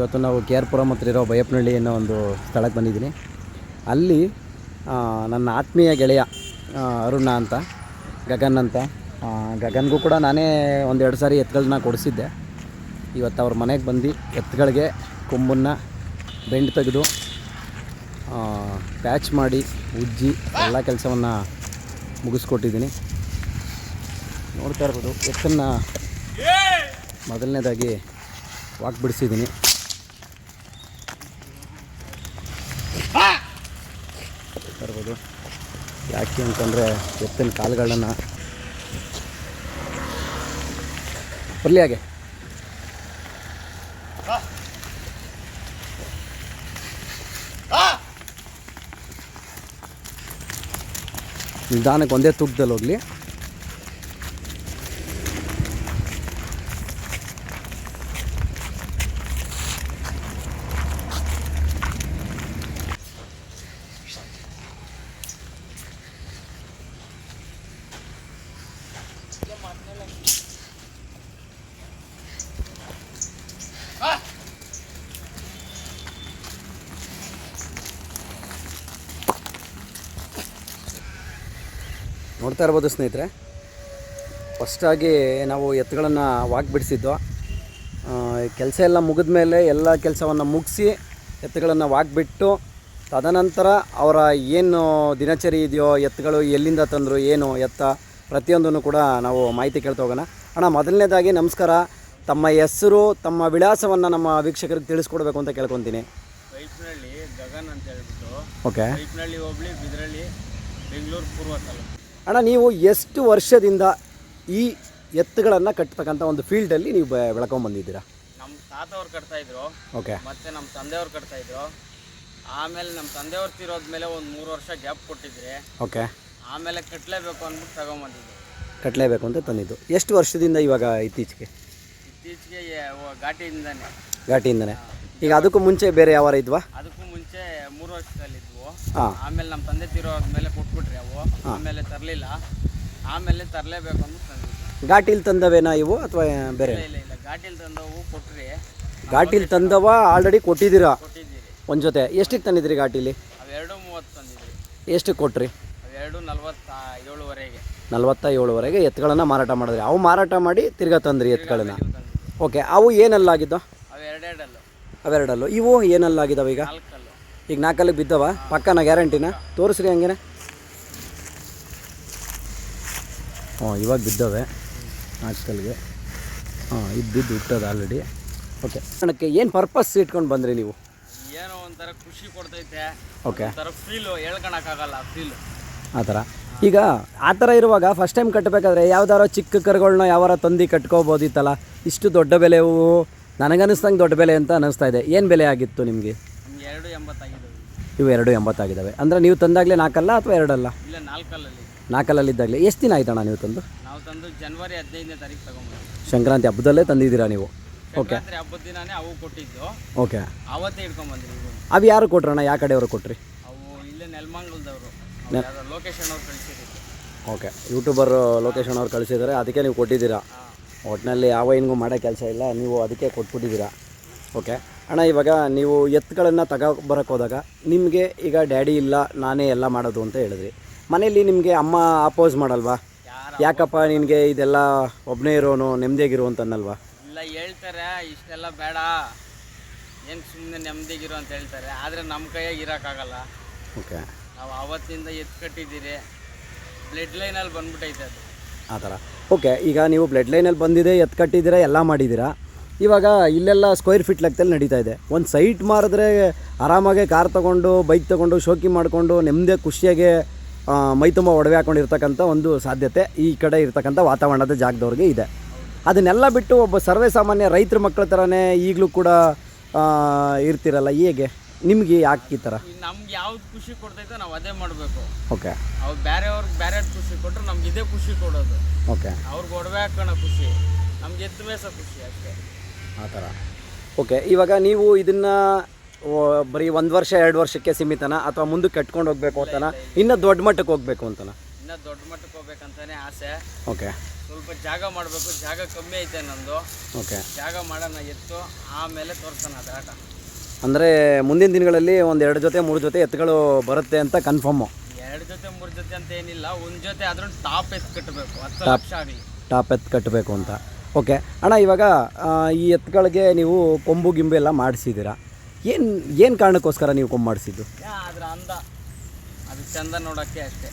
ಇವತ್ತು ನಾವು K R Puram ಹತ್ರ ಇರೋ ಬೈಯಪ್ಪನಹಳ್ಳಿ ಅನ್ನೋ ಒಂದು ಸ್ಥಳಕ್ಕೆ ಬಂದಿದ್ದೀನಿ. ಅಲ್ಲಿ ನನ್ನ ಆತ್ಮೀಯ ಗೆಳೆಯ ಅರುಣ ಅಂತ, ಗಗನ್ ಅಂತ ಗಗನ್ಗೂ ಕೂಡ ನಾನೇ ಒಂದೆರಡು ಸಾರಿ ಎತ್ತುಗಳನ್ನ ಕೊಡಿಸಿದ್ದೆ. ಇವತ್ತು ಅವ್ರ ಮನೆಗೆ ಬಂದು ಎತ್ತುಗಳಿಗೆ ಕೊಂಬನ್ನು ಬೆಂಡ್ ತೆಗೆದು ಪ್ಯಾಚ್ ಮಾಡಿ, ಉಜ್ಜಿ ಎಲ್ಲ ಕೆಲಸವನ್ನು ಮುಗಿಸ್ಕೊಟ್ಟಿದ್ದೀನಿ. ನೋಡ್ತಾ ಇರ್ಬೋದು, ಎತ್ತನ್ನು ಮೊದಲನೇದಾಗಿ ವಾಕ್ ಬಿಡಿಸಿದ್ದೀನಿ ಬರ್ಬೋದು ಯಾಕೆ ಅಂತಂದರೆ ಎತ್ತಿನ ಕಾಲುಗಳನ್ನು ಬರಲಿ ಹಾಗೆ. ನಿಧಾನಕ್ಕೆ ಒಂದೇ ತೂಕದಲ್ಲಿ ಹೋಗಲಿ. ನೋಡ್ತಾ ಇರ್ಬೋದು ಸ್ನೇಹಿತರೆ. ಫಸ್ಟಾಗಿ ನಾವು ಎತ್ತುಗಳನ್ನು ವಾಕ್ ಬಿಡಿಸಿದ್ದು ಕೆಲಸ ಎಲ್ಲ ಮುಗಿದ ಮೇಲೆ ಎಲ್ಲ ಕೆಲಸವನ್ನು ಮುಗಿಸಿ ಎತ್ತುಗಳನ್ನು ವಾಕ್ ಬಿಟ್ಟು ತದನಂತರ ಅವರ ಏನು ದಿನಚರಿ ಇದೆಯೋ ಎತ್ತುಗಳು ಎಲ್ಲಿಂದ ತಂದರು ಏನು ಎತ್ತ ಪ್ರತಿಯೊಂದನ್ನು ಕೂಡ ನಾವು ಮಾಹಿತಿ ಕೇಳ್ತಾ ಹೋಗೋಣ. ಅಣ್ಣ ಮೊದಲನೇದಾಗಿ ನಮಸ್ಕಾರ. ತಮ್ಮ ಹೆಸರು ತಮ್ಮ ವಿಳಾಸವನ್ನು ನಮ್ಮ ವೀಕ್ಷಕರಿಗೆ ತಿಳಿಸ್ಕೊಡ್ಬೇಕು ಅಂತ ಕೇಳ್ಕೊತೀನಿ. ಗಗನ್ ಅಂತ ಹೇಳ್ಬಿಟ್ಟು. ಓಕೆ ಹೋಬಳಿ ಬಿದ್ರಳ್ಳಿ ಬೆಂಗಳೂರು ಪೂರ್ವ ತಾಲೂಕು. ಅಣ್ಣ ನೀವು ಎಷ್ಟು ವರ್ಷದಿಂದ ಈ ಎತ್ತುಗಳನ್ನು ಕಟ್ಟತಕ್ಕಂಥ ಒಂದು ಫೀಲ್ಡಲ್ಲಿ ನೀವು ಬೆ- ಬೆಳ್ಕೊಂಬಂದಿದ್ದೀರಾ? ನಮ್ಮ ತಾತವ್ರು ಕಟ್ತಾ ಇದ್ರು. ಓಕೆ. ಮತ್ತೆ ನಮ್ಮ ತಂದೆಯವ್ರು ಕಟ್ತಾ ಇದ್ರು. ಆಮೇಲೆ ನಮ್ಮ ತಂದೆಯವ್ರು ತಿರೋದ್ಮೇಲೆ ಒಂದು ಮೂರು ವರ್ಷ ಗ್ಯಾಪ್ ಕೊಟ್ಟಿದ್ರೆ. ಓಕೆ. ಆಮೇಲೆ ಕಟ್ಟಲೇಬೇಕು ಅಂದ್ಬಿಟ್ಟು ತಗೊಂಬಂದಿದ್ದು ಕಟ್ಟಲೇಬೇಕು ಅಂತ ತಂದಿದ್ದು. ಎಷ್ಟು ವರ್ಷದಿಂದ ಇವಾಗ ಇತ್ತೀಚೆಗೆ? ಇತ್ತೀಚೆಗೆ ಓ- ಘಾಟಿಯಿಂದಾನೆ. ಘಾಟಿಯಿಂದನೇ. ಈಗ ಅದಕ್ಕೂ ಮುಂಚೆ ಬೇರೆ ಯಾವ ಇದ್ವಾ? ಅದಕ್ಕೂ ಮುಂಚೆ ಮೂರು ವರ್ಷದಲ್ಲಿ ಆಮೇಲೆ ನಮ್ಮ ತಂದೆ ತಿರೋದ್ಮೇಲೆ ಕೊಟ್ಬಿಟ್ರಿ ಅವು. ಆಮೇಲೆ ತರಲಿಲ್ಲ. ಆಮೇಲೆ ತರಲೇಬೇಕು ಅಂತ ತಂದಿದ್ದು. ಘಾಟಿಲಿ ತಂದವೇನಾ ಇವು ಅಥವಾ ಬೇರೆ? ಇಲ್ಲ ಇಲ್ಲ ಘಾಟಿಲಿ ತಂದವು ಕೊಟ್ರಿ. ಘಾಟಿಲಿ ತಂದವ ಆಲ್ರೆಡಿ ಕೊಟ್ಟಿದ್ದೀರಾ? ಕೊಟ್ಟಿದ್ದೀರಿ. ಒಂದು ಜೊತೆ. ಎಷ್ಟಿಗೆ ತಂದಿದ್ರಿ ಘಾಟಿಲಿ? ಅವೆರಡು ಮೂವತ್ತು ತಂದಿದ್ರಿ. ಎಷ್ಟು ಕೊಟ್ರಿ? ಅವೆರಡು ನಲ್ವತ್ತ ಏಳುವರೆಗೆ. ನಲ್ವತ್ತ ಏಳುವರೆಗೆ ಎತ್ತುಗಳನ್ನು ಮಾರಾಟ ಮಾಡಿದ್ರಿ. ಅವು ಮಾರಾಟ ಮಾಡಿ ತಿರ್ಗಾ ತಂದ್ರಿ ಎತ್ತುಗಳನ್ನ ಓಕೆ ಅವು ಏನಲ್ಲಾಗಿದ್ದು ಅವು ಎರಡೆರಡಲ್ಲು ಅವೆರಡಲ್ಲೂ. ಇವು ಏನಲ್ಲಾಗಿದ್ದಾವೆ ಈಗ? ನಾಲ್ಕಲ್ಲು. ಈಗ ನಾಲ್ಕಲ್ಲಿ ಬಿದ್ದವ ಪಕ್ಕನ ಗ್ಯಾರಂಟಿನ. ತೋರಿಸ್ರಿ ಹಂಗೇನೆ. ಹ್ಞೂ ಇವಾಗ ಬಿದ್ದವೆ. ನಾಲ್ಕಲ್ಲಿಗೆ. ಹಾಂ ಇದು ಬಿದ್ದು ಹುಟ್ಟೋದು ಆಲ್ರೆಡಿ ಓಕೆ ಕಣಕ್ಕೆ ಏನು ಪರ್ಪಸ್ ಇಟ್ಕೊಂಡು ಬಂದ್ರಿ ನೀವು? ಏನೋ ಒಂಥರ ಖುಷಿ ಕೊಡ್ತೈತೆ. ಓಕೆ ಫೀಲು ಹೇಳ್ಕೊಳಕ್ಕಾಗಲ್ಲ ಫೀಲು ಆ ಥರ. ಈಗ ಆ ಥರ ಇರುವಾಗ ಫಸ್ಟ್ ಟೈಮ್ ಕಟ್ಟಬೇಕಾದ್ರೆ ಯಾವ್ದಾರೋ ಚಿಕ್ಕ ಕರುಗಳನ್ನ ಯಾವಾರ ತಂದು ಕಟ್ಕೋಬೋದಿತ್ತಲ್ಲ? ಇಷ್ಟು ದೊಡ್ಡ ಬೆಲೆ ಇವು ನನಗನ್ನಿಸ್ದಂಗೆ ದೊಡ್ಡ ಬೆಲೆ ಅಂತ ಅನ್ನಿಸ್ತಾ ಇದೆ. ಏನು ಬೆಲೆ ಆಗಿತ್ತು ನಮ್ಗೆ? ಎರಡು ಎಂಬತ್ತಾಗಿದ್ದವು ಇವು ಎರಡು ಎಂಬತ್ತಾಗಿದ್ದಾವೆ. ಅಂದರೆ ನೀವು ತಂದಾಗಲೇ ನಾಲ್ಕಲ್ಲ ಅಥವಾ ಎರಡಲ್ಲ? ಇಲ್ಲ ನಾಲ್ಕಲ್ಲಲ್ಲಿ. ಇದ್ದಾಗಲೇ ಎಷ್ಟು ದಿನ ಆಯ್ತಣ್ಣ ನೀವು ತಂದು? ನಾವು ತಂದು ಜನವರಿ ಹದಿನೈದನೇ ತಾರೀಕು ತಗೊಂಡು ಸಂಕ್ರಾಂತಿ ಹಬ್ಬದಲ್ಲೇ ತಂದಿದ್ದೀರಾ ನೀವು? ಓಕೆ. ಸಂಕ್ರಾಂತಿ ಹಬ್ಬದ ದಿನಾನೇ ಅವು ಕೊಟ್ಟಿದ್ದು. ಓಕೆ. ಅವತ್ತೇ ಇವು. ಅವು ಯಾರು ಕೊಟ್ರಣ್ಣ ಯಾವ ಕಡೆಯವರು ಕೊಟ್ರಿ? ಅವು ಇಲ್ಲೇ ನೆಲಮಂಗಲದವರು. ಯಾವ್ದೋ ಲೊಕೇಶನ್ ಅವ್ರು ಕಳಿಸಿದ್ರು. ಓಕೆ. ಯೂಟ್ಯೂಬರ್ ಲೊಕೇಶನ್ ಅವ್ರು ಕಳಿಸಿದ್ದಾರೆ ಅದಕ್ಕೆ ನೀವು ಕೊಟ್ಟಿದ್ದೀರಾ? ಒಟ್ಟಿನಲ್ಲಿ ಯಾವ ಏನಿಗೂ ಮಾಡೋ ಕೆಲಸ ಇಲ್ಲ ನೀವು ಅದಕ್ಕೆ ಕೊಟ್ಬಿಟ್ಟಿದ್ದೀರಾ? ಓಕೆ. ಅಣ್ಣ ಇವಾಗ ನೀವು ಎತ್ತುಗಳನ್ನು ತಗೋ ಬರೋಕ್ಕೆ ಹೋದಾಗ ನಿಮಗೆ ಈಗ ಡ್ಯಾಡಿ ಇಲ್ಲ ನಾನೇ ಎಲ್ಲ ಮಾಡೋದು ಅಂತ ಹೇಳಿದ್ರಿ. ಮನೆಯಲ್ಲಿ ನಿಮಗೆ ಅಮ್ಮ ಅಪೋಸ್ ಮಾಡಲ್ವಾ? ಯಾಕಪ್ಪ ನಿನಗೆ ಇದೆಲ್ಲ ಒಬ್ಬನೇ ಇರೋನು ನೆಮ್ಮದಿಯಾಗಿರು ಅಂತ ಅನ್ನಲ್ವಾ ಇಲ್ಲ ಹೇಳ್ತಾರೆ ಇಷ್ಟೆಲ್ಲ ಬೇಡ. ಏನು ಸುಮ್ಮನೆ ನೆಮ್ಮದಿಗಿರು ಅಂತ ಹೇಳ್ತಾರೆ. ಆದರೆ ನಮ್ಮ ಕೈಯಾಗಿ ಇರೋಕ್ಕಾಗಲ್ಲ. ಓಕೆ. ನಾವು ಆವತ್ತಿಂದ ಎತ್ತು ಕಟ್ಟಿದ್ದೀರಿ. ಬ್ಲಡ್ ಲೈನಲ್ಲಿ ಬಂದ್ಬಿಟ್ಟೈತೆ ಅದು. ಆ ಥರ. ಓಕೆ ಈಗ ನೀವು ಬ್ಲಡ್ ಲೈನಲ್ಲಿ ಬಂದಿದೆ ಎತ್ತು ಕಟ್ಟಿದ್ದೀರಾ ಎಲ್ಲ ಮಾಡಿದ್ದೀರಾ? ಇವಾಗ ಇಲ್ಲೆಲ್ಲ ಸ್ಕ್ವೇರ್ ಫೀಟ್ ಲೆಕ್ಕದಲ್ಲಿ ನಡೀತಾ ಇದೆ. ಒಂದು ಸೈಟ್ ಮಾರಿದ್ರೆ ಆರಾಮಾಗೆ ಕಾರ್ ತೊಗೊಂಡು ಬೈಕ್ ತೊಗೊಂಡು ಶೋಕಿ ಮಾಡಿಕೊಂಡು ನೆಮ್ಮದಿ ಖುಷಿಯಾಗೆ ಮೈ ತುಂಬ ಒಡವೆ ಹಾಕೊಂಡಿರ್ತಕ್ಕಂಥ ಒಂದು ಸಾಧ್ಯತೆ ಈ ಕಡೆ ಇರ್ತಕ್ಕಂಥ ವಾತಾವರಣದ ಜಾಗದವ್ರಿಗೆ ಇದೆ. ಅದನ್ನೆಲ್ಲ ಬಿಟ್ಟು ಒಬ್ಬ ಸರ್ವೇ ಸಾಮಾನ್ಯ ರೈತರ ಮಕ್ಕಳ ಥರನೇ ಈಗಲೂ ಕೂಡ ಇರ್ತಿರಲ್ಲ ಹೇಗೆ? ನಿಮಗೆ ಯಾಕೆ ಈ ಥರ ನಮ್ಗೆ ಯಾವ್ದು ಖುಷಿ ಕೊಡ್ತೈತೋ ನಾವು ಅದೇ ಮಾಡಬೇಕು. ಓಕೆ ಅವ್ರು ಬೇರೆಯವ್ರಿಗೆ ಬೇರೆ ಖುಷಿ ಕೊಟ್ಟರು ನಮ್ಗೆ ಇದೇ ಖುಷಿ ಕೊಡೋದು. ಓಕೆ ಅವ್ರಿಗೆ ಒಡವೆ ಹಾಕೋಣ ಖುಷಿ. ನಮ್ಗೆ ಎತ್ತ ಮೇಸ ಖುಷಿ ಅಷ್ಟೇ. ಆ ಥರ. ಓಕೆ ಇವಾಗ ನೀವು ಇದನ್ನು ಬರೀ ಒಂದು ವರ್ಷ ಎರಡು ವರ್ಷಕ್ಕೆ ಸೀಮಿತನ? ಅಥವಾ ಮುಂದೆ ಕಟ್ಕೊಂಡು ಹೋಗ್ಬೇಕು ಅಂತನ? ಇನ್ನೂ ದೊಡ್ಡ ಮಟ್ಟಕ್ಕೆ ಹೋಗ್ಬೇಕು ಅಂತನ? ಇನ್ನ ದೊಡ್ಡ ಮಟ್ಟಕ್ಕೆ ಹೋಗ್ಬೇಕಂತಾನೆ ಆಸೆ. ಓಕೆ. ಸ್ವಲ್ಪ ಜಾಗ ಮಾಡಬೇಕು ಜಾಗ ಕಮ್ಮಿ ಐತೆ ನಂದು. ಓಕೆ. ಜಾಗ ಮಾಡೋಣ ಎತ್ತು ಆಮೇಲೆ ತೋರ್ಸೋಣ ಅದು ಆಟ. ಅಂದರೆ ಮುಂದಿನ ದಿನಗಳಲ್ಲಿ ಒಂದು ಎರಡು ಜೊತೆ ಮೂರು ಜೊತೆ ಎತ್ತುಗಳು ಬರುತ್ತೆ ಅಂತ ಕನ್ಫರ್ಮು ಎರಡು ಜೊತೆ ಮೂರು ಜೊತೆ ಅಂತ ಏನಿಲ್ಲ ಒಂದು ಜೊತೆ ಆದ್ರೂ ಟಾಪ್ ಎತ್ತು ಕಟ್ಟಬೇಕು ಹತ್ತು ಲಕ್ಷ ಆಗಲಿ. ಟಾಪ್ ಎತ್ತು ಕಟ್ಟಬೇಕು ಅಂತ. ಓಕೆ. ಅಣ್ಣ ಇವಾಗ ಈ ಎತ್ತುಗಳಿಗೆ ನೀವು ಕೊಂಬು ಗಿಂಬು ಎಲ್ಲ ಮಾಡಿಸಿದ್ದೀರಾ? ಏನು ಏನು ಕಾರಣಕ್ಕೋಸ್ಕರ ನೀವು ಕೊಂಬು ಮಾಡಿಸಿದ್ದು? ಅದರ ಅಂದ. ಅದು ಚಂದ ನೋಡೋಕ್ಕೆ ಅಷ್ಟೇ.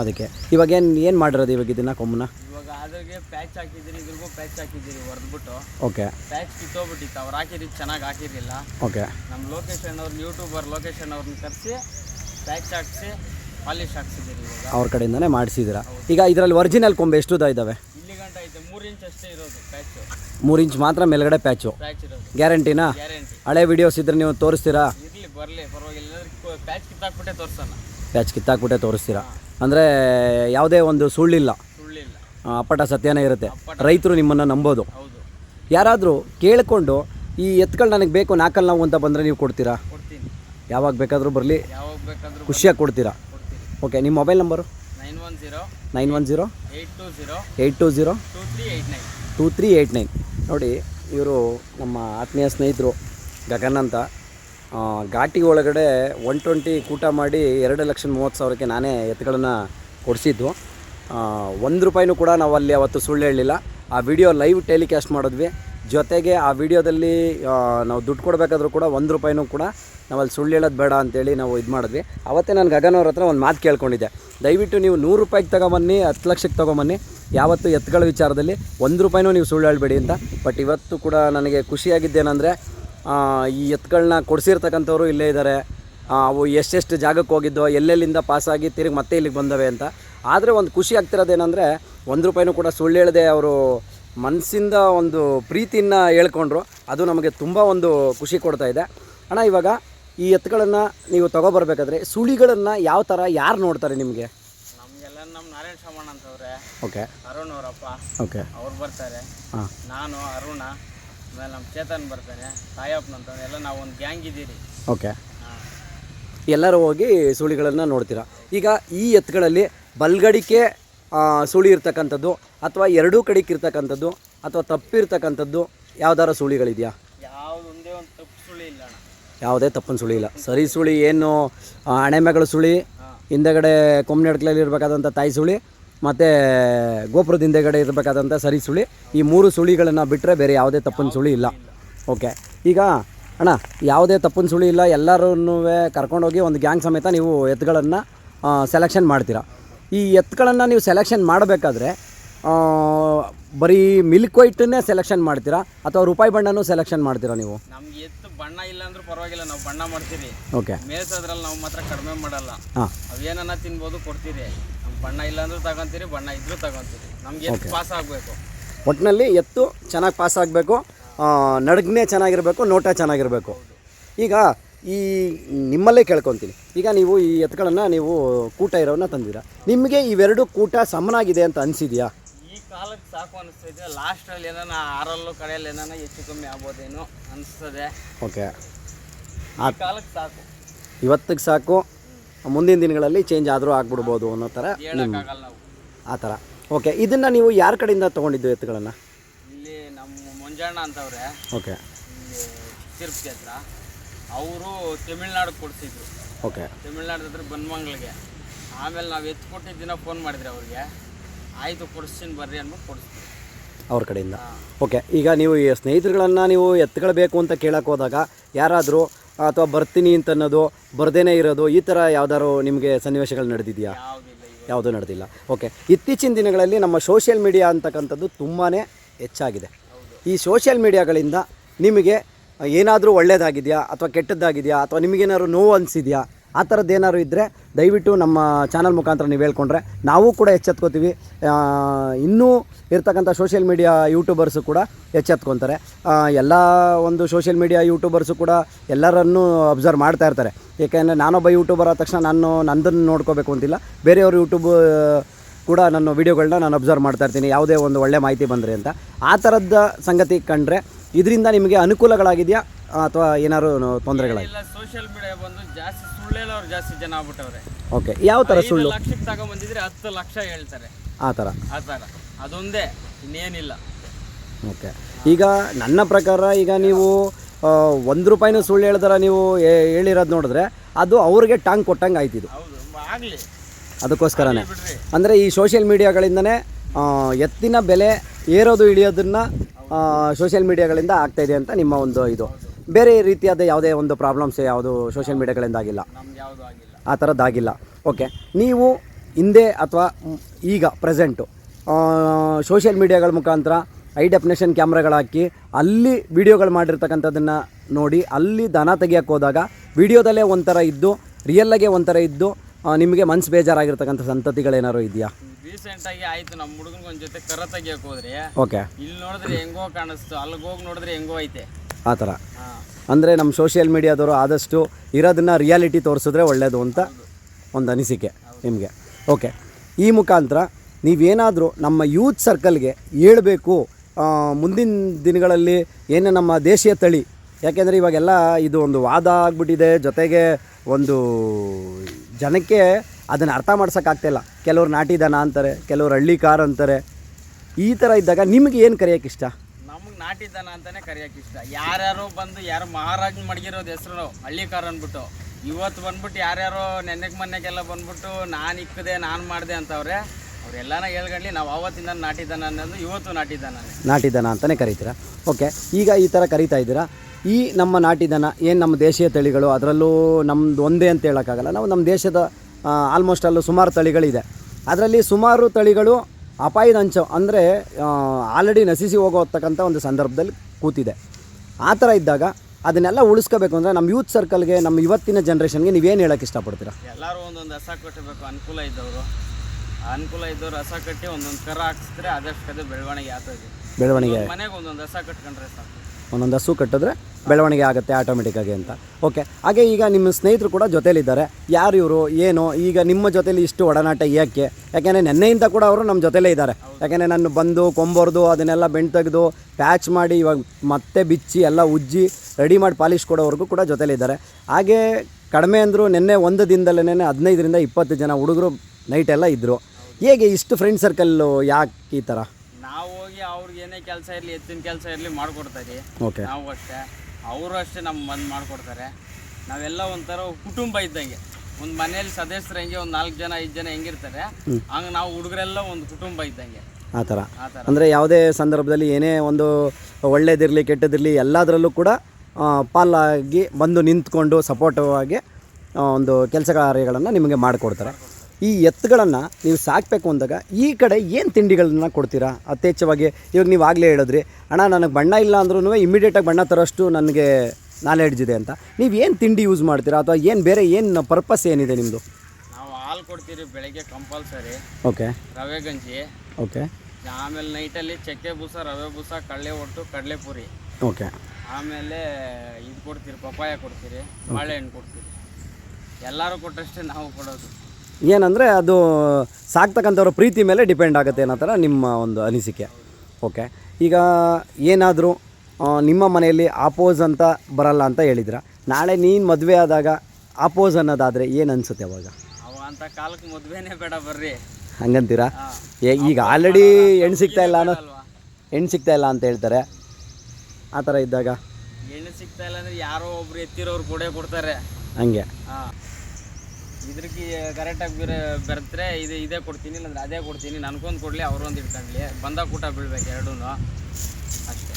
ಅದಕ್ಕೆ. ಇವಾಗ ಏನು ಏನು ಮಾಡಿರೋದು ಇವಾಗ ಇದನ್ನ ಕೊಂಬನ? ಇವಾಗ ಅದ್ರಿಗೆ ಪ್ಯಾಚ್ ಹಾಕಿದ್ದೀರಿ ಇದ್ರಿಗೂ ಪ್ಯಾಚ್ ಹಾಕಿದ್ದೀರಿ ಹೊರದ್ಬಿಟ್ಟು ಓಕೆ. ಪ್ಯಾಚ್ ಕಿತ್ತೋಗ್ಬಿಟ್ಟಿತ್ತು. ಅವ್ರು ಹಾಕಿದ್ರಿ ಚೆನ್ನಾಗಿ ಹಾಕಿರಲಿಲ್ಲ. ಓಕೆ. ನಮ್ಮ ಲೊಕೇಶನ್ ಅವ್ರನ್ನ ಯೂಟ್ಯೂಬರ್ ಲೊಕೇಶನ್ ಅವ್ರನ್ನ ಕರೆಸಿ ಪ್ಯಾಚ್ ಹಾಕಿಸಿ ಪಾಲಿಶ್ ಹಾಕ್ಸಿದ್ದೀರಿ ಇವಾಗ. ಅವ್ರ ಕಡೆಯಿಂದನೇ ಮಾಡಿಸಿದ್ದೀರಾ? ಈಗ ಇದರಲ್ಲಿ ಒರಿಜಿನಲ್ ಕೊಂಬೆ ಎಷ್ಟು ದ ಇದ್ದಾವೆ ಮೂರು ಇಂಚ್ ಅಷ್ಟೇ ಇರೋದು ಪ್ಯಾಚು ಮೂರು ಇಂಚ್ ಮಾತ್ರ ಮೇಲ್ಗಡೆ ಪ್ಯಾಚು ಪ್ಯಾಚ್ ಇರೋದು. ಗ್ಯಾರಂಟಿನಾ ಗ್ಯಾರಂಟಿ ಹಳೆ ವಿಡಿಯೋಸ್ ಇದ್ರೆ ನೀವು ತೋರಿಸ್ತೀರಾ? ಇರಲಿ ಬರಲಿ ಪರವಾಗಿಲ್ಲ. ಇಲ್ಲಾಂದ್ರೆ ಪ್ಯಾಚ್ ಕಿತ್ತಾಕ್ಬಿಟ್ಟೆ ತೋರ್ಸೋಣ. ಪ್ಯಾಚ್ ಕಿತ್ತಾಕ್ಬಿಟ್ಟೆ ತೋರಿಸ್ತೀರಾ? ಅಂದರೆ ಯಾವುದೇ ಒಂದು ಸುಳ್ಳಿಲ್ಲ. ಸುಳ್ಳಿಲ್ಲ. ಆ, ಅಪ್ಪಟ ಸತ್ಯನೇ ಇರುತ್ತೆ. ರೈತರು ನಿಮ್ಮನ್ನು ನಂಬೋದು. ಹೌದು. ಯಾರಾದರೂ ಕೇಳಿಕೊಂಡು ಈ ಎತ್ತುಗಳು ನನಗೆ ಬೇಕು ನಾಲ್ಕಲ್ಲಿ ನಾವು ಅಂತ ಬಂದರೆ ನೀವು ಕೊಡ್ತೀರಾ? ಕೊಡ್ತೀನಿ. ಯಾವಾಗ ಬೇಕಾದರೂ ಬರಲಿ. ಯಾವಾಗ ಬೇಕಾದರೂ ಖುಷಿಯಾಗಿ ಕೊಡ್ತೀರಾ? ಕೊಡ್ತೀನಿ. ಓಕೆ ನಿಮ್ಮ mobile number nine one zero nine one zero? Eight two zero eight two three eight nine. Two three eight nine. ನೋಡಿ ಇವರು ನಮ್ಮ ಆತ್ಮೀಯ ಸ್ನೇಹಿತರು ಗಗನ್ ಅಂತ. ಘಾಟಿ ಒಳಗಡೆ ಒನ್ ಟ್ವೆಂಟಿ ಕೂಟ ಮಾಡಿ ಎರಡು ಲಕ್ಷ ಮೂವತ್ತು ಸಾವಿರಕ್ಕೆ ನಾನೇ ಎತ್ತುಗಳನ್ನು ಕೊಡಿಸಿದ್ದು. ಒಂದು ರೂಪಾಯಿನೂ ಕೂಡ ನಾವು ಅಲ್ಲಿ ಅವತ್ತು ಸುಳ್ಳು ಹೇಳಲಿಲ್ಲ. ಆ ವಿಡಿಯೋ ಲೈವ್ ಟೆಲಿಕಾಸ್ಟ್ ಮಾಡಿದ್ವಿ. ಜೊತೆಗೆ ಆ ವಿಡಿಯೋದಲ್ಲಿ ನಾವು ದುಡ್ಡು ಕೊಡಬೇಕಾದ್ರೂ ಕೂಡ ಒಂದು ರೂಪಾಯಿನೂ ಕೂಡ ನಾವು ಅಲ್ಲಿ ಸುಳ್ಳು ಹೇಳೋದು ಬೇಡ ಅಂತೇಳಿ ನಾವು ಇದು ಮಾಡಿದ್ವಿ. ಅವತ್ತೇ ನಾನು ಗಗನ್ ಅವ್ರ ಹತ್ರ ಒಂದು ಮಾತು ಕೇಳ್ಕೊಂಡಿದ್ದೆ. ದಯವಿಟ್ಟು ನೀವು ನೂರು ರೂಪಾಯಿಗೆ ತಗೊಂಬನ್ನಿ, ಹತ್ತು ಲಕ್ಷಕ್ಕೆ ತೊಗೊಂಬನ್ನಿ. ಯಾವತ್ತು ಎತ್ತುಗಳ ವಿಚಾರದಲ್ಲಿ ಒಂದು ರೂಪಾಯಿನೂ ನೀವು ಸುಳ್ಳು ಹೇಳಬೇಡಿ ಅಂತ. ಬಟ್ ಇವತ್ತು ಕೂಡ ನನಗೆ ಖುಷಿಯಾಗಿದ್ದೇನೆಂದರೆ ಈ ಎತ್ತುಗಳನ್ನ ಕೊಡಿಸಿರ್ತಕ್ಕಂಥವ್ರು ಇಲ್ಲೇ ಇದ್ದಾರೆ ಅವು ಎಷ್ಟೆಷ್ಟು ಜಾಗಕ್ಕೆ ಹೋಗಿದ್ದೋ, ಎಲ್ಲೆಲ್ಲಿಂದ ಪಾಸಾಗಿ ತಿರುಗಿ ಮತ್ತೆ ಇಲ್ಲಿಗೆ ಬಂದವೆ ಅಂತ. ಆದರೆ ಒಂದು ಖುಷಿ ಆಗ್ತಿರೋದೇನೆಂದರೆ, ಒಂದು ರೂಪಾಯಿನೂ ಕೂಡ ಸುಳ್ಳು ಹೇಳದೆ ಅವರು ಮನಸ್ಸಿಂದ ಒಂದು ಪ್ರೀತಿಯನ್ನ ಹೇಳ್ಕೊಂಡ್ರು. ಅದು ನಮಗೆ ತುಂಬ ಒಂದು ಖುಷಿ ಕೊಡ್ತಾ ಇದೆ. ಅಣ್ಣ ಇವಾಗ ಈ ಎತ್ತುಗಳನ್ನು ನೀವು ತಗೊಬರ್ಬೇಕಾದ್ರೆ ಸುಳಿಗಳನ್ನು ಯಾವ ಥರ ಯಾರು ನೋಡ್ತಾರೆ ನಿಮಗೆ? ನಮಗೆಲ್ಲ ನಮ್ಮ ನಾರಾಯಣ ಶಮಣ್ಣ ಅಂತವ್ರೆ. ಓಕೆ. ಅರುಣ್ ಅವರಪ್ಪ. ಓಕೆ. ಅವ್ರು ಬರ್ತಾರೆ. ಹಾಂ. ನಾನು ಅರುಣ ಆಮೇಲೆ ನಮ್ಮ ಚೇತನ್ ಬರ್ತಾನೆ ಸಾಯಪ್ಪನಂತವ್ರು ಎಲ್ಲ ನಾವು ಒಂದು ಗ್ಯಾಂಗ್ ಇದ್ದೀರಿ ಓಕೆ. ಎಲ್ಲರೂ ಹೋಗಿ ಸುಳಿಗಳನ್ನು ನೋಡ್ತೀರಾ? ಈಗ ಈ ಎತ್ತುಗಳಲ್ಲಿ ಬಲ್ಗಡಿಕೆ ಸುಳಿ ಇರ್ತಕ್ಕಂಥದ್ದು ಅಥವಾ ಎರಡೂ ಕಡೆಗೆ ಇರ್ತಕ್ಕಂಥದ್ದು ಅಥವಾ ತಪ್ಪಿರ್ತಕ್ಕಂಥದ್ದು ಯಾವ್ದಾರ ಸುಳಿಗಳಿದೆಯಾ? ಯಾವ್ದು ಒಂದೇ ತಪ್ಪು ಸುಳಿ ಇಲ್ಲ ಯಾವುದೇ ತಪ್ಪನ ಸುಳಿ ಇಲ್ಲ. ಸರಿ ಸುಳಿ ಏನು ಅಣೆಮೆಗಳ ಸುಳಿ ಹಿಂದೆಗಡೆ ಕೊಮ್ಮನಡ್ಕಲಲ್ಲಿ ಇರಬೇಕಾದಂಥ ತಾಯಿ ಸುಳಿ ಮತ್ತು ಗೋಪುರದ ಹಿಂದೆಗಡೆ ಇರಬೇಕಾದಂಥ ಸರಿ ಸುಳಿ ಈ ಮೂರು ಸುಳಿಗಳನ್ನು ಬಿಟ್ಟರೆ ಬೇರೆ ಯಾವುದೇ ತಪ್ಪನ ಸುಳಿ ಇಲ್ಲ. ಓಕೆ. ಈಗ ಅಣ್ಣ ಯಾವುದೇ ತಪ್ಪನ ಸುಳಿ ಇಲ್ಲ ಎಲ್ಲರೂ ಕರ್ಕೊಂಡೋಗಿ ಒಂದು ಗ್ಯಾಂಗ್ ಸಮೇತ ನೀವು ಎತ್ತುಗಳನ್ನು ಸೆಲೆಕ್ಷನ್ ಮಾಡ್ತೀರಾ? ಈ ಎತ್ತುಗಳನ್ನು ನೀವು ಸೆಲೆಕ್ಷನ್ ಮಾಡಬೇಕಾದ್ರೆ ಬರೀ ಮಿಲ್ಕ್ ವೈಟನ್ನೇ ಸೆಲೆಕ್ಷನ್ ಮಾಡ್ತೀರಾ? ಅಥವಾ ರೂಪಾಯಿ ಬಣ್ಣನೂ ಸೆಲೆಕ್ಷನ್ ಮಾಡ್ತೀರಾ ನೀವು? ನಮ್ಗೆ ಎತ್ತು ಬಣ್ಣ ಇಲ್ಲ ಅಂದ್ರೂ ಪರವಾಗಿಲ್ಲ ನಾವು ಬಣ್ಣ ಮಾಡ್ತೀವಿ. ಓಕೆ. ಮೇಯ್ಸೋದ್ರಲ್ಲಿ ನಾವು ಮಾತ್ರ ಕಡಿಮೆ ಮಾಡಲ್ಲ. ಹಾಂ. ಅವೇನನ್ನ ತಿನ್ಬೋದು ಕೊಡ್ತೀರಿ. ನಮ್ ಬಣ್ಣ ಇಲ್ಲ ಅಂದ್ರೂ ತಗೊಂತೀರಿ ಬಣ್ಣ ಇದ್ರೂ ತಗೊಂತೀರಿ. ನಮ್ಗೆ ಎತ್ತು ಪಾಸ್ ಆಗಬೇಕು. ಒಟ್ಟಿನಲ್ಲಿ ಎತ್ತು ಚೆನ್ನಾಗಿ ಪಾಸ್ ಆಗಬೇಕು ನಡಗ್ನೆ ಚೆನ್ನಾಗಿರಬೇಕು ನೋಟ ಚೆನ್ನಾಗಿರಬೇಕು. ಈಗ ಈ ನಿಮ್ಮಲ್ಲೇ ಕೇಳ್ಕೊತೀನಿ. ಈಗ ನೀವು ಈ ಎತ್ತುಗಳನ್ನು ನೀವು ಕೂಟ ಇರೋವನ್ನ ತಂದಿರಾ. ನಿಮಗೆ ಇವೆರಡು ಕೂಟ ಸಮನಾಗಿದೆ ಅಂತ ಅನಿಸಿದೆಯಾ? ಈ ಕಾಲಕ್ಕೆ ಸಾಕು ಅನಿಸ್ತೈತೆ ಲಾಸ್ಟಲ್ಲಿ ಏನಾನ ಆರಲ್ಲೂ ಕಡೆಯಲ್ಲಿ ಏನಾನ ಹೆಚ್ಚು ಕಮ್ಮಿ ಆಗ್ಬೋದೇನೋ ಅನಿಸ್ತದೆ. ಓಕೆ. ಆ ಕಾಲಕ್ಕೆ ಸಾಕು. ಇವತ್ತಿಗೆ ಸಾಕು. ಮುಂದಿನ ದಿನಗಳಲ್ಲಿ ಚೇಂಜ್ ಆದರೂ ಆಗ್ಬಿಡ್ಬೋದು ಅನ್ನೋ ಥರ ಹೇಳೋಕ್ಕಾಗಲ್ಲ ನಾವು. ಆ ಥರ. ಓಕೆ ಇದನ್ನು ನೀವು ಯಾರ ಕಡೆಯಿಂದ ತೊಗೊಂಡಿದ್ದು ಎತ್ತುಗಳನ್ನು ಇಲ್ಲಿ ನಮ್ಮ ಮುಂಜಾಣ ಅಂತವ್ರೆ. ಓಕೆ. ಇಲ್ಲಿ ತಿರುಪತಿ ಹತ್ರ. ಅವರು ತಮಿಳ್ನಾಡು ಕೊಡ್ತಿದ್ರು. ಓಕೆ. ತಮಿಳ್ನಾಡು ಹತ್ರ ಬನ್ಮಂಗ್ಳಿಗೆ ಆಮೇಲೆ ನಾವು ಎತ್ತು ಕೊಟ್ಟಿದ್ದಿನ ಫೋನ್ ಮಾಡಿದ್ರಿ ಅವ್ರಿಗೆ. ಆಯಿತು ಕೊಡಿಸ್ತೀನಿ ಬರ್ರಿ ಅನ್ಬಿಟ್ಟು ಕೊಡಿಸ್ತೀನಿ ಅವ್ರ ಕಡೆಯಿಂದ. ಓಕೆ ಈಗ ನೀವು ಈ ಸ್ನೇಹಿತರುಗಳನ್ನು ನೀವು ಎತ್ತುಗಳು ಬೇಕು ಅಂತ ಕೇಳಕ್ಕೆ ಹೋದಾಗ ಯಾರಾದರೂ ಅಥವಾ ಬರ್ತೀನಿ ಅಂತ ಅನ್ನೋದು ಬರ್ದೇನೆ ಇರೋದು ಈ ಥರ ಯಾವ್ದಾದ್ರು ನಿಮಗೆ ಸನ್ನಿವೇಶಗಳು ನಡೆದಿದೆಯಾ? ಯಾವುದೂ ನಡೆದಿಲ್ಲ. ಓಕೆ ಇತ್ತೀಚಿನ ದಿನಗಳಲ್ಲಿ ನಮ್ಮ ಸೋಷಿಯಲ್ ಮೀಡಿಯಾ ಅಂತಕ್ಕಂಥದ್ದು ತುಂಬಾ ಹೆಚ್ಚಾಗಿದೆ. ಈ ಸೋಷಿಯಲ್ ಮೀಡಿಯಾಗಳಿಂದ ನಿಮಗೆ ಏನಾದರೂ ಒಳ್ಳೆಯದಾಗಿದೆಯಾ ಅಥವಾ ಕೆಟ್ಟದ್ದಾಗಿದೆಯಾ ಅಥವಾ ನಿಮಗೇನಾದ್ರು ನೋವು ಅನಿಸಿದೆಯಾ? ಆ ಥರದ್ದು ಏನಾದ್ರು ಇದ್ದರೆ ದಯವಿಟ್ಟು ನಮ್ಮ ಚಾನಲ್ ಮುಖಾಂತರ ನೀವು ಹೇಳ್ಕೊಂಡ್ರೆ ನಾವು ಕೂಡ ಎಚ್ಚೆತ್ಕೋತೀವಿ. ಇನ್ನೂ ಇರ್ತಕ್ಕಂಥ ಸೋಷಿಯಲ್ ಮೀಡಿಯಾ ಯೂಟ್ಯೂಬರ್ಸು ಕೂಡ ಎಚ್ಚೆತ್ಕೊತಾರೆ. ಎಲ್ಲ ಒಂದು ಸೋಷಿಯಲ್ ಮೀಡಿಯಾ ಯೂಟ್ಯೂಬರ್ಸು ಕೂಡ ಎಲ್ಲರನ್ನೂ ಅಬ್ಸರ್ವ್ ಮಾಡ್ತಾ ಇರ್ತಾರೆ. ಏಕೆಂದರೆ ನಾನೊಬ್ಬ ಯೂಟ್ಯೂಬರ್ ಆದ ತಕ್ಷಣ ನಾನು ನಂದನ್ನು ನೋಡ್ಕೋಬೇಕು ಅಂತಿಲ್ಲ. ಬೇರೆಯವರು ಯೂಟ್ಯೂಬ್ ಕೂಡ ನನ್ನ ವೀಡಿಯೋಗಳನ್ನ ನಾನು ಅಬ್ಸರ್ವ್ ಮಾಡ್ತಾ ಇರ್ತೀನಿ. ಯಾವುದೇ ಒಂದು ಒಳ್ಳೆ ಮಾಹಿತಿ ಬಂದರೆ ಅಂತ. ಆ ಥರದ ಸಂಗತಿ ಕಂಡ್ರೆ ಇದರಿಂದ ನಿಮಗೆ ಅನುಕೂಲಗಳಾಗಿದೆಯಾ? ಅಥವಾ ಏನಾದ್ರು ತೊಂದರೆಗಳಾಗಿ ಸೋಷಿಯಲ್ ಮೀಡಿಯಾ ಬಂದು ಜಾಸ್ತಿ ಸುಳ್ಳು ಸುಳ್ಳು ಹೇಳೋರು ಜಾಸ್ತಿ ಜನ ಆಗ್ಬಿಟ್ಟವ್ರೆ. ಓಕೆ ಯಾವ ಥರ ಐದು ಸುಳ್ಳು? ಲಕ್ಷಕ್ಕೆ ತಗೊಂಬಂದಿದ್ರೆ ಹತ್ತು ಲಕ್ಷ ಹೇಳ್ತಾರೆ. ಆ ಥರ ಆ ಥರ ಅದೊಂದೇ ಇನ್ನೇನಿಲ್ಲ. ಓಕೆ ಈಗ ನನ್ನ ಪ್ರಕಾರ ಈಗ ನೀವು ಆ, ಒಂದು ರೂಪಾಯಿನೂ ಸುಳ್ಳು ಹೇಳಿದ್ರೆ ನೀವು ಹೇ- ಹೇಳಿರೋದು ನೋಡಿದ್ರೆ ಅದು ಅವ್ರಿಗೆ ಟಾಂಗ್ ಕೊಟ್ಟಂಗೆ ಆಯ್ತಿದ್ದು ಹೌದು ಆಗಲಿ. ಅದಕ್ಕೋಸ್ಕರನೇ. ಬಿಡ್ರಿ. ಅಂದರೆ ಈ ಸೋಷಿಯಲ್ ಮೀಡಿಯಾಗಳಿಂದನೇ ಎತ್ತಿನ ಬೆಲೆ ಏರೋದು ಇಳಿಯೋದನ್ನು ಸೋಷಿಯಲ್ ಮೀಡಿಯಾಗಳಿಂದ ಆಗ್ತಾಯಿದೆ ಅಂತ ನಿಮ್ಮ ಒಂದು ಇದು. ಬೇರೆ ರೀತಿಯಾದ ಯಾವುದೇ ಒಂದು ಪ್ರಾಬ್ಲಮ್ಸ್ ಯಾವುದು ಸೋಷಿಯಲ್ ಮೀಡಿಯಾಗಳಿಂದ ಆಗಿಲ್ಲ ಆ ಥರದ್ದಾಗಿಲ್ಲ ಓಕೆ ನೀವು ಹಿಂದೆ ಅಥವಾ ಈಗ ಪ್ರೆಸೆಂಟು ಸೋಷಿಯಲ್ ಮೀಡಿಯಾಗಳ ಮುಖಾಂತರ ಐ ಡೆಫಿನೇಷನ್ ಕ್ಯಾಮ್ರಾಗಳು ಹಾಕಿ ಅಲ್ಲಿ ವಿಡಿಯೋಗಳು ಮಾಡಿರ್ತಕ್ಕಂಥದ್ದನ್ನು ನೋಡಿ, ಅಲ್ಲಿ ದನ ತೆಗಿಯೋಕ್ಕೆ ಹೋದಾಗ ವಿಡಿಯೋದಲ್ಲೇ ಒಂಥರ ಇದ್ದು ರಿಯಲ್ಲಾಗೆ ಒಂಥರ ಇದ್ದು ನಿಮಗೆ ಮನ್ಸು ಬೇಜಾರಾಗಿರ್ತಕ್ಕಂಥ ಸಂತತಿಗಳೇನಾದ್ರು ಇದೆಯಾ? ರೀಸೆಂಟಾಗಿ ಆಯಿತು ನಮ್ಮ ಹುಡುಗನ ಒಂದು ಜೊತೆ ಕರ ತೆಗಿಯಕ್ಕೆ ಹೋದ್ರೆ. ಓಕೆ ಇಲ್ಲಿ ನೋಡಿದ್ರೆ ಹೆಂಗೋ ಕಾಣಿಸ್ತು ಅಲ್ಲಿಗೆ ಹೋಗಿ ನೋಡಿದ್ರೆ ಹೆಂಗೋ ಐತೆ. ಆ ಥರ. ಅಂದರೆ ನಮ್ಮ ಸೋಷಿಯಲ್ ಮೀಡಿಯಾದವರು ಆದಷ್ಟು ಇರೋದನ್ನ ರಿಯಾಲಿಟಿ ತೋರಿಸಿದ್ರೆ ಒಳ್ಳೆಯದು ಅಂತ ಒಂದು ಅನಿಸಿಕೆ ನಿಮಗೆ. ಓಕೆ ಈ ಮುಖಾಂತರ ನೀವೇನಾದರೂ ನಮ್ಮ ಯೂತ್ ಸರ್ಕಲ್ಗೆ ಹೇಳಬೇಕು ಮುಂದಿನ ದಿನಗಳಲ್ಲಿ ಏನು ನಮ್ಮ ದೇಶೀಯ ತಳಿ ಯಾಕೆಂದರೆ ಇವಾಗೆಲ್ಲ ಇದು ಒಂದು ವಾದ ಆಗಿಬಿಟ್ಟಿದೆ ಜೊತೆಗೆ ಒಂದು ಜನಕ್ಕೆ ಅದನ್ನು ಅರ್ಥ ಮಾಡ್ಸೋಕ್ಕಾಗ್ತಾಯಿಲ್ಲ ಕೆಲವ್ರು ನಾಟಿ ದನ ಅಂತಾರೆ ಕೆಲವ್ರು ಹಳ್ಳಿ ಕಾರ್ ಅಂತಾರೆ. ಈ ಥರ ಇದ್ದಾಗ ನಿಮಗೆ ಏನು ಕರೆಯೋಕ್ಕೆ ಇಷ್ಟ? ನಮಗೆ ನಾಟಿ ದನ ಅಂತಾನೆ ಕರೆಯೋಕೆ ಇಷ್ಟ. ಯಾರ್ಯಾರು ಬಂದು ಯಾರು ಮಹಾರಾಜ್ ಮಡಗಿರೋದು ಹೆಸರು ಹಳ್ಳಿಕಾರ ಅಂದ್ಬಿಟ್ಟು. ಇವತ್ತು ಬಂದ್ಬಿಟ್ಟು ಯಾರ್ಯಾರೋ ನೆನ್ನೆಗೆ ಮೊನ್ನೆಗೆಲ್ಲ ಬಂದ್ಬಿಟ್ಟು ನಾನು ಇಕ್ಕದೆ ನಾನು ಮಾಡಿದೆ ಅಂತವ್ರೆ ಅವರೆಲ್ಲನ ಹೇಳ್ಕೊಳ್ಳಿ ನಾವು ಅವತ್ತಿಂದ ನಾಟಿ ದನ ಅನ್ನೋದು ಇವತ್ತು ನಾಟಿ ನಾಟಿದನ ನಾಟಿ ದನ ಅಂತಲೇ ಕರೀತೀರಾ? ಓಕೆ ಈಗ ಈ ಥರ ಕರಿತಾ ಇದ್ದೀರಾ. ಈ ನಮ್ಮ ನಾಟಿ ದನ ಏನು ನಮ್ಮ ದೇಶೀಯ ತಳಿಗಳು ಅದರಲ್ಲೂ ನಮ್ಮದು ಒಂದೇ ಅಂತ ಹೇಳೋಕ್ಕಾಗಲ್ಲ. ನಾವು ನಮ್ಮ ದೇಶದ ಆಲ್ಮೋಸ್ಟ್ ಅಲ್ಲೂ ಸುಮಾರು ತಳಿಗಳಿದೆ. ಅದರಲ್ಲಿ ಸುಮಾರು ತಳಿಗಳು ಅಪಾಯದ ಅಂಚು ಅಂದರೆ ಆಲ್ರೆಡಿ ನಶಿಸಿ ಹೋಗೋತಕ್ಕಂಥ ಒಂದು ಸಂದರ್ಭದಲ್ಲಿ ಕೂತಿದೆ. ಆ ಥರ ಇದ್ದಾಗ ಅದನ್ನೆಲ್ಲ ಉಳಿಸ್ಕೋಬೇಕು ಅಂದರೆ ನಮ್ಮ ಯೂತ್ ಸರ್ಕಲ್ಗೆ ನಮ್ಮ ಇವತ್ತಿನ ಜನ್ರೇಷನ್ಗೆ ನೀವೇನು ಹೇಳೋಕ್ಕೆ ಇಷ್ಟಪಡ್ತೀರಾ? ಎಲ್ಲರೂ ಒಂದೊಂದು ಹಸ ಕಟ್ಟಬೇಕು ಅನುಕೂಲ ಇದ್ದವರು. ಅನುಕೂಲ ಇದ್ದವ್ರು ಹಸ ಕಟ್ಟಿ ಒಂದೊಂದು ಕರ ಹಾಕ್ಸಿದ್ರೆ ಆದಷ್ಟು ಕದೆ ಬೆಳವಣಿಗೆ ಆಗ್ತದೆ ಬೆಳವಣಿಗೆ ಮನೆಗೆ ಒಂದೊಂದು ಹಸ ಕಟ್ಕೊಂಡ್ರೆ ಸಾಕು. ಒಂದೊಂದು ಹಸು ಕಟ್ಟಿದ್ರೆ ಬೆಳವಣಿಗೆ ಆಗುತ್ತೆ ಆಟೋಮೆಟಿಕ್ಕಾಗಿ ಅಂತ. ಓಕೆ ಹಾಗೆ ಈಗ ನಿಮ್ಮ ಸ್ನೇಹಿತರು ಕೂಡ ಜೊತೇಲಿದ್ದಾರೆ ಯಾರು ಇವರು, ಏನು, ಈಗ ನಿಮ್ಮ ಜೊತೇಲಿ ಇಷ್ಟು ಒಡನಾಟ ಯಾಕೆ ಯಾಕೆಂದರೆ ನೆನ್ನೆಯಿಂದ ಕೂಡ ಅವರು ನಮ್ಮ ಜೊತೆಲೇ ಇದ್ದಾರೆ. ಯಾಕೆಂದರೆ ನಾನು ಬಂದು, ಕೊಂಬರ್ದು, ಅದನ್ನೆಲ್ಲ ಬೆಂಡ್ ತೆಗೆದು, ಪ್ಯಾಚ್ ಮಾಡಿ, ಇವಾಗ ಮತ್ತೆ ಬಿಚ್ಚಿ, ಎಲ್ಲ ಉಜ್ಜಿ ರೆಡಿ ಮಾಡಿ ಪಾಲಿಶ್ ಕೊಡೋವರೆಗೂ ಕೂಡ ಜೊತೇಲಿದ್ದಾರೆ ಹಾಗೆ ಕಡಿಮೆ ಅಂದರೂ ನಿನ್ನೆ ಒಂದು ದಿನದಲ್ಲೇ ಹದಿನೈದರಿಂದ ಇಪ್ಪತ್ತು ಜನ ಹುಡುಗರು ನೈಟೆಲ್ಲ ಇದ್ದರು ಹೇಗೆ ಇಷ್ಟು ಫ್ರೆಂಡ್ ಸರ್ಕಲ್ಲು ಯಾಕೆ ಈ ಥರ ನಾವು ಹೋಗಿ ಅವ್ರಿಗೆ ಏನೇ ಕೆಲಸ ಇರಲಿ ಎತ್ತಿನ ಕೆಲಸ ಇರಲಿ ಮಾಡ್ಕೊಡ್ತಾರೆ ಓಕೆ ನಾವು ಅಷ್ಟೇ. ಅವರು ಅಷ್ಟೇ ನಮ್ಮ ಬಂದು ಮಾಡಿಕೊಡ್ತಾರೆ. ನಾವೆಲ್ಲ ಒಂಥರ ಕುಟುಂಬ ಇದ್ದಂಗೆ. ಒಂದು ಮನೇಲಿ ಸದಸ್ಯರು ಹೆಂಗೆ ಒಂದು ನಾಲ್ಕು ಜನ ಐದು ಜನ ಹೆಂಗಿರ್ತಾರೆ ಹಂಗೆ ನಾವು ಹುಡುಗರೆಲ್ಲ ಒಂದು ಕುಟುಂಬ ಇದ್ದಂಗೆ. ಆ ಥರ. ಅಂದರೆ ಯಾವುದೇ ಸಂದರ್ಭದಲ್ಲಿ ಏನೇ ಒಂದು ಒಳ್ಳೇದಿರಲಿ ಕೆಟ್ಟದಿರಲಿ ಎಲ್ಲದರಲ್ಲೂ ಕೂಡ ಪಾಲಾಗಿ ಬಂದು ನಿಂತ್ಕೊಂಡು ಸಪೋರ್ಟಿವ್ ಆಗಿ ಒಂದು ಕೆಲಸ ಕಾರ್ಯಗಳನ್ನು ನಿಮಗೆ ಮಾಡಿಕೊಡ್ತಾರೆ. ಈ ಎತ್ತುಗಳನ್ನು ನೀವು ಸಾಕಬೇಕು ಅಂದಾಗ ಈ ಕಡೆ ಏನು ತಿಂಡಿಗಳನ್ನ ಕೊಡ್ತೀರಾ? ಯಥೇಚ್ಛವಾಗಿ ಇವಾಗ ನೀವು ಆಗಲೇ ಹೇಳಿದ್ರಿ ಅಣ್ಣ ನನಗೆ ಬಣ್ಣ ಇಲ್ಲ ಅಂದ್ರೂ ಇಮಿಡಿಯೇಟಾಗಿ ಬಣ್ಣ ತರೋಷ್ಟು ನನಗೆ ನಾಲೆಡ್ಜ್ ಇದೆ ಅಂತ. ನೀವು ಏನು ತಿಂಡಿ ಯೂಸ್ ಮಾಡ್ತೀರಾ? ಅಥವಾ ಏನು ಬೇರೆ ಏನು ಪರ್ಪಸ್ ಏನಿದೆ ನಿಮ್ಮದು ನಾವು ಹಾಲು ಕೊಡ್ತೀರಿ ಬೆಳಗ್ಗೆ ಕಂಪಲ್ಸರಿ ಓಕೆ. ರವೆ ಗಂಜಿ. ಓಕೆ. ಆಮೇಲೆ ನೈಟಲ್ಲಿ ಚಕ್ಕೆ ಬೂಸ ರವೆ ಬೂಸ ಕಡಲೆ ಒಟ್ಟು ಕಡಲೆಪುರಿ ಓಕೆ. ಆಮೇಲೆ ಇದು ಕೊಡ್ತೀರಿ ಪಪ್ಪಾಯ ಕೊಡ್ತೀರಿ ಬಾಳೆಹಣ್ಣು ಕೊಡ್ತೀರಿ. ಎಲ್ಲರೂ ಕೊಟ್ಟಷ್ಟೇ ನಾವು ಕೊಡೋದು. ಏನಂದರೆ ಅದು ಸಾಕ್ತಕ್ಕಂಥವ್ರ ಪ್ರೀತಿ ಮೇಲೆ ಡಿಪೆಂಡ್ ಆಗುತ್ತೆ ಅನ್ನೋ ಥರ ನಿಮ್ಮ ಒಂದು ಅನಿಸಿಕೆ. ಓಕೆ. ಈಗ ಏನಾದರೂ ನಿಮ್ಮ ಮನೆಯಲ್ಲಿ ಆಪೋಸ್ ಅಂತ ಬರಲ್ಲ ಅಂತ ಹೇಳಿದ್ರ. ನಾಳೆ ನೀನು ಮದುವೆ ಆದಾಗ ಆಪೋಸ್ ಅನ್ನೋದಾದರೆ ಏನು ಅನಿಸುತ್ತೆ ಅವಾಗ? ಅವ ಅಂತ ಕಾಲಕ್ಕೆ ಮದುವೆನೇ ಬೇಡ ಬರ್ರಿ. ಹಂಗಂತೀರಾ? ಈಗ ಆಲ್ರೆಡಿ ಹೆಣ್ಣು ಸಿಗ್ತಾ ಇಲ್ಲ ಅನ್ನೋ ಹೆಣ್ಣು ಸಿಗ್ತಾ ಇಲ್ಲ ಅಂತ ಹೇಳ್ತಾರೆ. ಆ ಥರ ಇದ್ದಾಗ? ಹೆಣ್ಣು ಸಿಗ್ತಾ ಇಲ್ಲ ಅಂದರೆ ಯಾರೋ ಒಬ್ರು ಎತ್ತಿರೋರು ಕೊಡೇ ಕೊಡ್ತಾರೆ. ಹಂಗೆ. ಇದ್ರಿಗೆ ಕರೆಕ್ಟಾಗಿ ಬೇರೆ ಬೆರೆತ್ರೆ ಇದು ಇದೇ ಕೊಡ್ತೀನಿ, ಇಲ್ಲಾಂದ್ರೆ ಅದೇ ಕೊಡ್ತೀನಿ. ನನಗೊಂದು ಕೊಡಲಿ, ಅವ್ರೊಂದು ಇಟ್ಕೊಳ್ಳಿ. ಬಂದ ಕೂಟ ಬೀಳ್ಬೇಕು ಎರಡೂ ಅಷ್ಟೇ.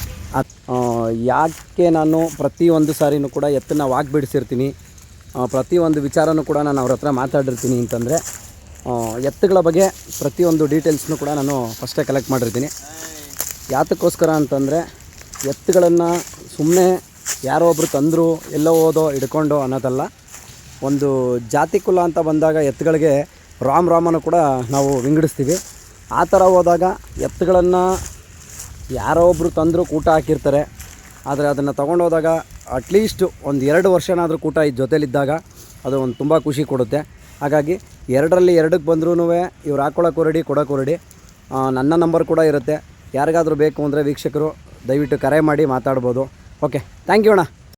ಯಾಕೆ ನಾನು ಪ್ರತಿಯೊಂದು ಸಾರಿನೂ ಕೂಡ ಎತ್ತನ್ನ ವಾಕ್ ಬಿಡಿಸಿರ್ತೀನಿ ಪ್ರತಿಯೊಂದು ವಿಚಾರನೂ ಕೂಡ ನಾನು ಅವ್ರ ಹತ್ರ ಮಾತಾಡಿರ್ತೀನಿ ಅಂತಂದರೆ ಎತ್ತುಗಳ ಬಗ್ಗೆ ಪ್ರತಿಯೊಂದು ಡೀಟೇಲ್ಸ್ನೂ ಕೂಡ ನಾನು ಫಸ್ಟೇ ಕಲೆಕ್ಟ್ ಮಾಡಿರ್ತೀನಿ. ಯಾತಕ್ಕೋಸ್ಕರ ಅಂತಂದರೆ, ಎತ್ತುಗಳನ್ನು ಸುಮ್ಮನೆ ಯಾರೋ ಒಬ್ಬರು ತಂದರು, ಎಲ್ಲೋ ಹೋದೋ, ಹಿಡ್ಕೊಂಡು ಅನ್ನೋದಲ್ಲ. ಒಂದು ಜಾತಿ ಕುಲ ಅಂತ ಬಂದಾಗ ಎತ್ತುಗಳಿಗೆ ರಾಮ್ ರಾಮನ ಕೂಡ ನಾವು ವಿಂಗಡಿಸ್ತೀವಿ. ಆ ಥರ ಹೋದಾಗ ಎತ್ತುಗಳನ್ನು ಯಾರೋ ಒಬ್ಬರು ತಂದರು ಕೂಟ ಹಾಕಿರ್ತಾರೆ. ಆದರೆ ಅದನ್ನು ತೊಗೊಂಡೋದಾಗ ಅಟ್ಲೀಸ್ಟ್ ಒಂದು ಎರಡು ವರ್ಷನಾದರೂ ಕೂಟ ಈ ಜೊತೇಲಿದ್ದಾಗ ಅದು ಒಂದು ತುಂಬ ಖುಷಿ ಕೊಡುತ್ತೆ. ಹಾಗಾಗಿ ಎರಡರಲ್ಲಿ ಎರಡಕ್ಕೆ ಬಂದ್ರೂ ಇವ್ರು ಹಾಕ್ಕೊಳಕ್ಕೂ ರೆಡಿ ಕೊಡೋಕ್ಕೂ ರೆಡಿ ಆ, ನನ್ನ ನಂಬರ್ ಕೂಡ ಇರುತ್ತೆ. ಯಾರಿಗಾದರೂ ಬೇಕು ಅಂದರೆ ವೀಕ್ಷಕರು ದಯವಿಟ್ಟು ಕರೆ ಮಾಡಿ ಮಾತಾಡ್ಬೋದು. ಓಕೆ ಥ್ಯಾಂಕ್ ಯು ಅಣ್ಣ.